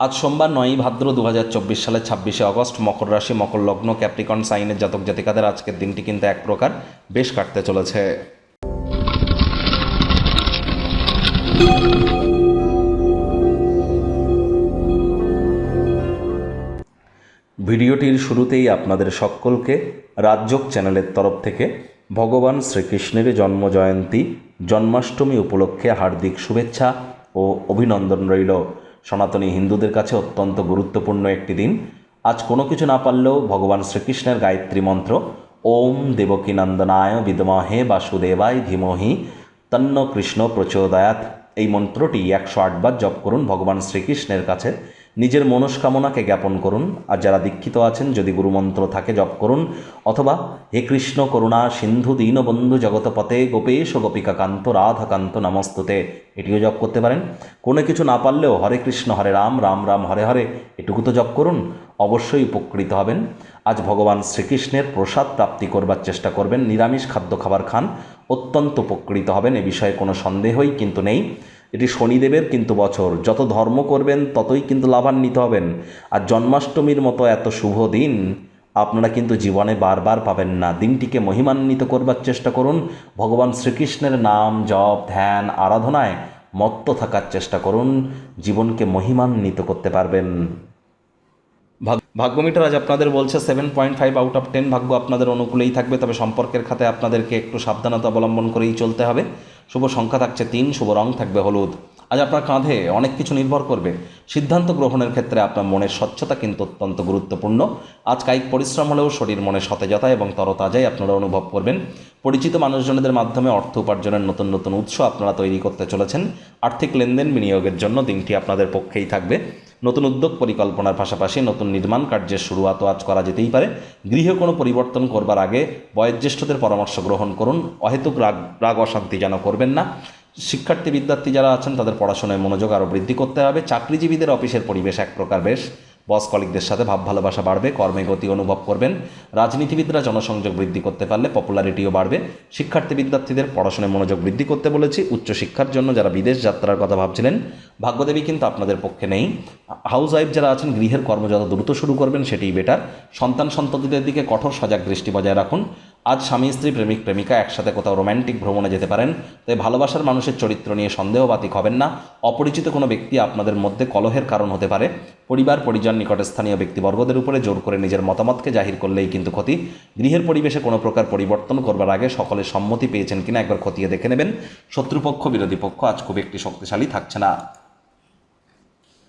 আজ সোমবার নয়ই ভাদ্র দু সালের ছাব্বিশে অগস্ট মকর রাশি, মকর লগ্ন, ক্যাপ্রিকন, সাইনের জাতক জাতিকাদের আজকের দিনটি কিন্তু এক প্রকার বেশ কাটতে চলেছে। ভিডিওটির শুরুতেই আপনাদের সকলকে রাজযোগ চ্যানেলের তরফ থেকে ভগবান শ্রীকৃষ্ণের জন্মজয়ন্তী জন্মাষ্টমী উপলক্ষে হার্দিক শুভেচ্ছা ও অভিনন্দন রইল। সনাতনী হিন্দুদের কাছে অত্যন্ত গুরুত্বপূর্ণ একটি দিন। আজ কোনো কিছু না পারলেও ভগবান শ্রীকৃষ্ণের গায়ত্রী মন্ত্র, ওম দেবকী নন্দনায় বিদমহে বাসুদেবায় ধীমহি তন্ন কৃষ্ণ প্রচোদয়াত এই মন্ত্রটি একশো আটবার জপ করুন ভগবান শ্রীকৃষ্ণের কাছে। নিজের মনস্কামনাকে জ্ঞাপন করুন। আর যারা দীক্ষিত আছেন, যদি গুরুমন্ত্র থাকে, জপ করুন। অথবা, হে কৃষ্ণ করুণা, সিন্ধু দীনবন্ধু জগতপতে গোপেশ গোপিকা কান্ত রাধাকান্ত নমস্তুতে। এটিও জপ করতে পারেন। কোনো কিছু না পারলেও হরে কৃষ্ণ, হরে রাম রাম রাম, হরে হরে, এটুকু তো জপ করুন। অবশ্যই উপকৃত হবেন। আজ ভগবান শ্রীকৃষ্ণের প্রসাদ প্রাপ্তি করবার চেষ্টা করবেন। নিরামিষ খাদ্য খাবার খান। অত্যন্ত উপকৃত হবেন। এ বিষয়ে কোনো সন্দেহই কিন্তু নেই। এটি শনিদেবের কিন্তু বছর। যত ধর্ম করবেন, ততই কিন্তু লাভান্বিত হবেন। আর জন্মাষ্টমীর মতো এত শুভ দিন আপনারা কিন্তু জীবনে বারবার পাবেন না। দিনটিকে মহিমান্বিত করবার চেষ্টা করুন। ভগবান শ্রীকৃষ্ণের নাম জপ, ধ্যান, আরাধনায় মত্ত থাকার চেষ্টা করুন। জীবনকে মহিমান্বিত করতে পারবেন। ভাগ্যমিটার আজ আপনাদের বলছে seven point five out of ten ভাগ্য আপনাদের অনুকূলেই থাকবে, তবে সম্পর্কের খাতে আপনাদেরকে একটু সাবধানতা অবলম্বন করেই চলতে হবে। শুভ সংখ্যা থাকছে তিন, শুভ রং থাকবে হলুদ। আজ আপনার কাঁধে অনেক কিছু নির্ভর করবে। সিদ্ধান্ত গ্রহণের ক্ষেত্রে আপনার মনের স্বচ্ছতা কিন্তু অত্যন্ত গুরুত্বপূর্ণ। আজ কায়িক পরিশ্রম হলেও শরীর মনে সতেজতা এবং তরতাজাই আপনারা অনুভব করবেন। পরিচিত মানুষজনদের মাধ্যমে অর্থ উপার্জনের নতুন নতুন উৎস আপনারা তৈরি করতে চলেছেন। আর্থিক লেনদেন বিনিয়োগের জন্য দিনটি আপনাদের পক্ষেই থাকবে। নতুন উদ্যোগ পরিকল্পনার পাশাপাশি নতুন নির্মাণ কার্যের শুরুয়াতও আজ করা যেতেই পারে। গৃহে কোনো পরিবর্তন করবার আগে বয়োজ্যেষ্ঠদের পরামর্শ গ্রহণ করুন। অহেতুক রাগ রাগ অশান্তি যেন করবেন না। শিক্ষার্থী, বিদ্যার্থী যারা আছেন, তাদের পড়াশোনায় মনোযোগ আরও বৃদ্ধি করতে হবে। চাকরিজীবীদের অফিসের পরিবেশ এক প্রকার বেশ। বস কলিকদের সাথে ভাব ভালোবাসা বাড়বে, কর্মে গতি অনুভব করবেন। রাজনীতিবিদরা জনসংযোগ বৃদ্ধি করতে পারলে পপুলারিটিও বাড়বে। শিক্ষার্থী, বিদ্যার্থীদের পড়াশোনায় মনোযোগ বৃদ্ধি করতে বলেছি। উচ্চশিক্ষার জন্য যারা বিদেশ যাত্রার কথা ভাবছিলেন, ভাগ্যদেবী কিন্তু আপনাদের পক্ষে নেই। হাউস ওয়াইফ যারা আছেন, গৃহের কর্ম যত দ্রুত শুরু করবেন, সেটিই বেটার। সন্তান সন্ততিদের দিকে কঠোর সজাগ দৃষ্টি বজায় রাখুন। আজ স্বামী, স্ত্রী, প্রেমিক, প্রেমিকা একসাথে কোথাও রোম্যান্টিক ভ্রমণে যেতে পারেন, তাই ভালোবাসার মানুষের চরিত্র নিয়ে সন্দেহবাতিক হবেন না। অপরিচিত কোনো ব্যক্তি আপনাদের মধ্যে কলহের কারণ হতে পারে। পরিবার, পরিজন, নিকটে স্থানীয় ব্যক্তিবর্গদের উপরে জোর করে নিজের মতামতকে জাহির করলেই কিন্তু ক্ষতি। গৃহের পরিবেশে কোনো প্রকার পরিবর্তন করবার আগে সকলের সম্মতি পেয়েছেন কিনা একবার খতিয়ে দেখে নেবেন। শত্রুপক্ষ, বিরোধী পক্ষ আজ খুব একটি শক্তিশালী থাকছে না।